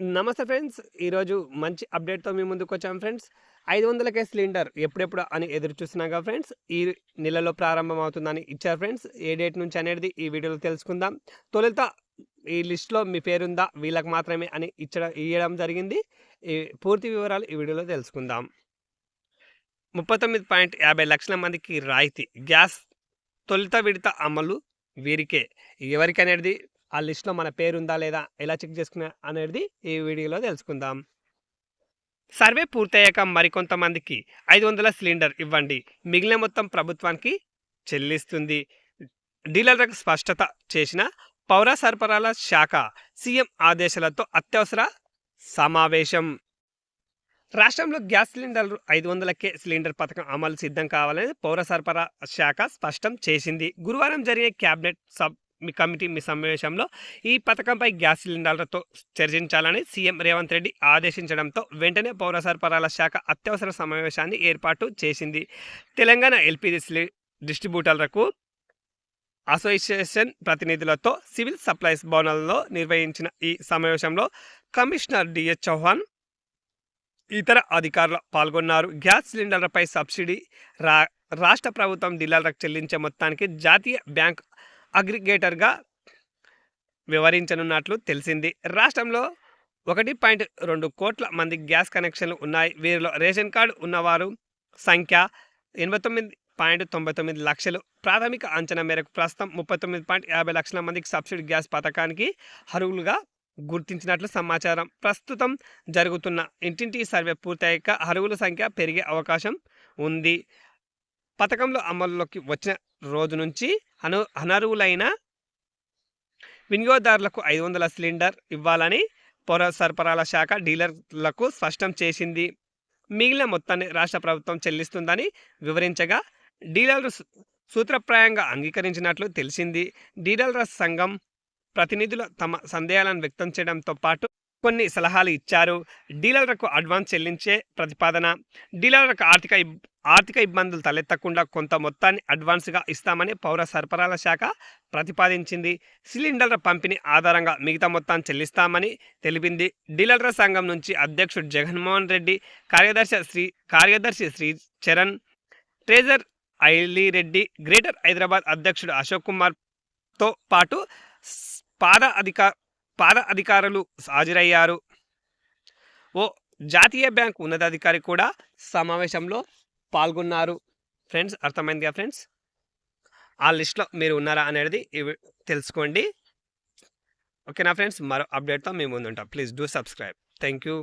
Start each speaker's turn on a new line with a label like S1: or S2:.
S1: నమస్తే ఫ్రెండ్స్. ఈరోజు మంచి అప్డేట్తో మీ ముందుకు వచ్చాం ఫ్రెండ్స్. ఐదు వందలకే సిలిండర్ ఎప్పుడెప్పుడు అని ఎదురు చూస్తున్నాగా ఫ్రెండ్స్. ఈ నెలలో ప్రారంభం అవుతుందని ఇచ్చారు ఫ్రెండ్స్. ఏ డేట్ నుంచి అనేది ఈ వీడియోలో తెలుసుకుందాం. తొలుత ఈ లిస్ట్లో మీ పేరుందా వీళ్ళకి మాత్రమే అని ఇచ్చడం ఇవ్వడం జరిగింది. ఈ పూర్తి వివరాలు ఈ వీడియోలో తెలుసుకుందాం. ముప్పై తొమ్మిది పాయింట్ యాభై లక్షల మందికి రాయితీ. గ్యాస్ తొలుత విడత అమలు వీరికే. ఎవరికి అనేది ఆ లిస్ట్లో మన పేరు ఉందా లేదా ఎలా చెక్ చేసుకున్నా అనేది ఈ వీడియోలో తెలుసుకుందాం. సర్వే పూర్తయ్యాక మరికొంతమందికి ఐదు వందల సిలిండర్ ఇవ్వండి. మిగిలిన మొత్తం ప్రభుత్వానికి చెల్లిస్తుంది. డీలర్లకు స్పష్టత చేసిన పౌర సరఫరాల శాఖ సీఎం ఆదేశాలతో అత్యవసర సమావేశం. రాష్ట్రంలో గ్యాస్ సిలిండర్లు ఐదు వందలకే సిలిండర్ పథకం అమలు సిద్ధం కావాలని పౌర సరఫరా శాఖ స్పష్టం చేసింది. గురువారం జరిగే క్యాబినెట్ సబ్ మీ కమిటీ మీ సమావేశంలో ఈ పథకంపై గ్యాస్ సిలిండర్లతో చర్చించాలని సీఎం రేవంత్ రెడ్డి ఆదేశించడంతో వెంటనే పౌర సరఫరాల శాఖ అత్యవసర సమావేశాన్ని ఏర్పాటు చేసింది. తెలంగాణ ఎల్పీజీ డిస్ట్రిబ్యూటర్లకు అసోసియేషన్ ప్రతినిధులతో సివిల్ సప్లైస్ భవనాల్లో నిర్వహించిన ఈ సమావేశంలో కమిషనర్ డిఎస్ చౌహాన్ ఇతర అధికారులు పాల్గొన్నారు. గ్యాస్ సిలిండర్లపై సబ్సిడీ రా రాష్ట్ర ప్రభుత్వం డీలర్లకు చెల్లించే మొత్తానికి జాతీయ బ్యాంక్ అగ్రిగేటర్గా వివరించనున్నట్లు తెలిసింది. రాష్ట్రంలో ఒకటి పాయింట్ రెండు కోట్ల మంది గ్యాస్ కనెక్షన్లు ఉన్నాయి. వీరిలో రేషన్ కార్డు ఉన్నవారు సంఖ్య ఎనభై తొమ్మిది పాయింట్ తొంభై తొమ్మిది లక్షలు. ప్రాథమిక అంచనా మేరకు ప్రస్తుతం ముప్పై తొమ్మిది పాయింట్ యాభై లక్షల మందికి సబ్సిడీ గ్యాస్ పథకానికి అర్హులుగా గుర్తించినట్లు సమాచారం. ప్రస్తుతం జరుగుతున్న ఇంటింటి సర్వే పూర్తయ్యాక అర్హుల సంఖ్య పెరిగే అవకాశం ఉంది. పథకంలో అమల్లోకి వచ్చిన రోజు నుంచి అను అనర్హులైన వినియోగదారులకు ఐదు వందల సిలిండర్ ఇవ్వాలని పౌర సరఫరాల శాఖ డీలర్లకు స్పష్టం చేసింది. మిగిలిన మొత్తాన్ని రాష్ట్ర ప్రభుత్వం చెల్లిస్తుందని వివరించగా డీలర్లు సూత్రప్రాయంగా అంగీకరించినట్లు తెలిసింది. డీలర్ల సంఘం ప్రతినిధులు తమ సందేహాలను వ్యక్తం చేయడంతో పాటు కొన్ని సలహాలు ఇచ్చారు. డీలర్లకు అడ్వాన్స్ చెల్లించే ప్రతిపాదన డీలర్లకు ఆర్థిక ఆర్థిక ఇబ్బందులు తలెత్తకుండా కొంత మొత్తాన్ని అడ్వాన్స్గా ఇస్తామని పౌర సరఫరాల శాఖ ప్రతిపాదించింది. సిలిండర్ల పంపిణీ ఆధారంగా మిగతా మొత్తాన్ని చెల్లిస్తామని తెలిపింది. డీలర్ల సంఘం నుంచి అధ్యక్షుడు జగన్మోహన్ రెడ్డి కార్యదర్శి శ్రీ కార్యదర్శి శ్రీ చరణ్ ట్రేజర్ ఐలిరెడ్డి గ్రేటర్ హైదరాబాద్ అధ్యక్షుడు అశోక్ కుమార్తో పాటు పాద అధిక పాద అధికారులు హాజరయ్యారు. ఓ జాతీయ బ్యాంక్ ఉన్నతాధికారి కూడా సమావేశంలో పాల్గొన్నారు. ఫ్రెండ్స్ అర్థమైందిగా ఫ్రెండ్స్? ఆ లిస్ట్లో మీరు ఉన్నారా అనేది తెలుసుకోండి. ఓకేనా ఫ్రెండ్స్? మరో అప్డేట్తో మేము ముందుంటాం. Please do subscribe. Thank you